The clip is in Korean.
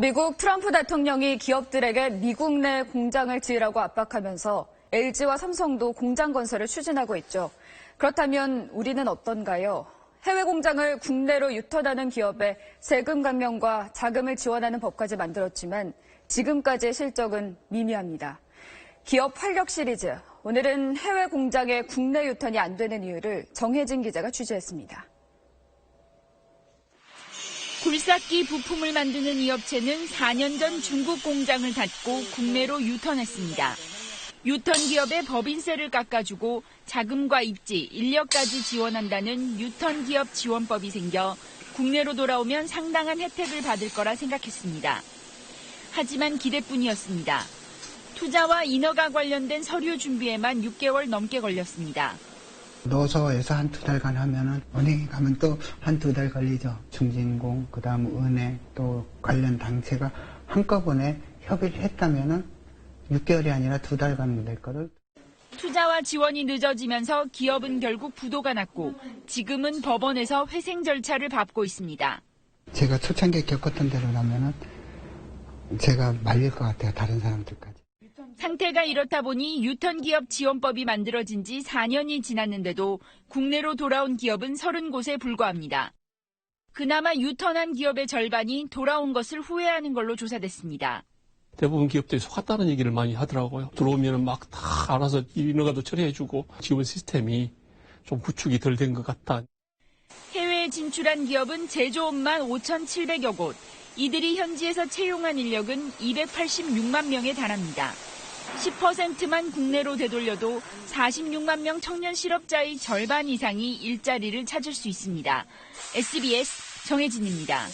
미국 트럼프 대통령이 기업들에게 미국 내 공장을 지으라고 압박하면서 LG와 삼성도 공장 건설을 추진하고 있죠. 그렇다면 우리는 어떤가요? 해외 공장을 국내로 유턴하는 기업에 세금 감면과 자금을 지원하는 법까지 만들었지만 지금까지의 실적은 미미합니다. 기업 활력 시리즈. 오늘은 해외 공장의 국내 유턴이 안 되는 이유를 정혜진 기자가 취재했습니다. 굴삭기 부품을 만드는 이 업체는 4년 전 중국 공장을 닫고 국내로 유턴했습니다. 유턴 기업에 법인세를 깎아주고 자금과 입지, 인력까지 지원한다는 유턴 기업 지원법이 생겨 국내로 돌아오면 상당한 혜택을 받을 거라 생각했습니다. 하지만 기대뿐이었습니다. 투자와 인허가 관련된 서류 준비에만 6개월 넘게 걸렸습니다. 노소에서 한 두 달간 하면은 은행에 가면 또 한 두 달 걸리죠. 중진공, 그 다음 은행, 또 관련 단체가 한꺼번에 협의를 했다면은 6개월이 아니라 두 달간 될 거를 투자와 지원이 늦어지면서 기업은 결국 부도가 났고 지금은 법원에서 회생 절차를 밟고 있습니다. 제가 초창기에 겪었던 대로 라면은 제가 말릴 것 같아요. 다른 사람들까지. 상태가 이렇다 보니 유턴 기업 지원법이 만들어진 지 4년이 지났는데도 국내로 돌아온 기업은 30곳에 불과합니다. 그나마 유턴한 기업의 절반이 돌아온 것을 후회하는 걸로 조사됐습니다. 대부분 기업들이 속았다는 얘기를 많이 하더라고요. 들어오면 막 다 알아서 인허가도 처리해주고 지원 시스템이 좀 구축이 덜 된 것 같다. 해외에 진출한 기업은 제조업만 5,700여 곳, 이들이 현지에서 채용한 인력은 286만 명에 달합니다. 10%만 국내로 되돌려도 46만 명 청년 실업자의 절반 이상이 일자리를 찾을 수 있습니다. SBS 정혜진입니다.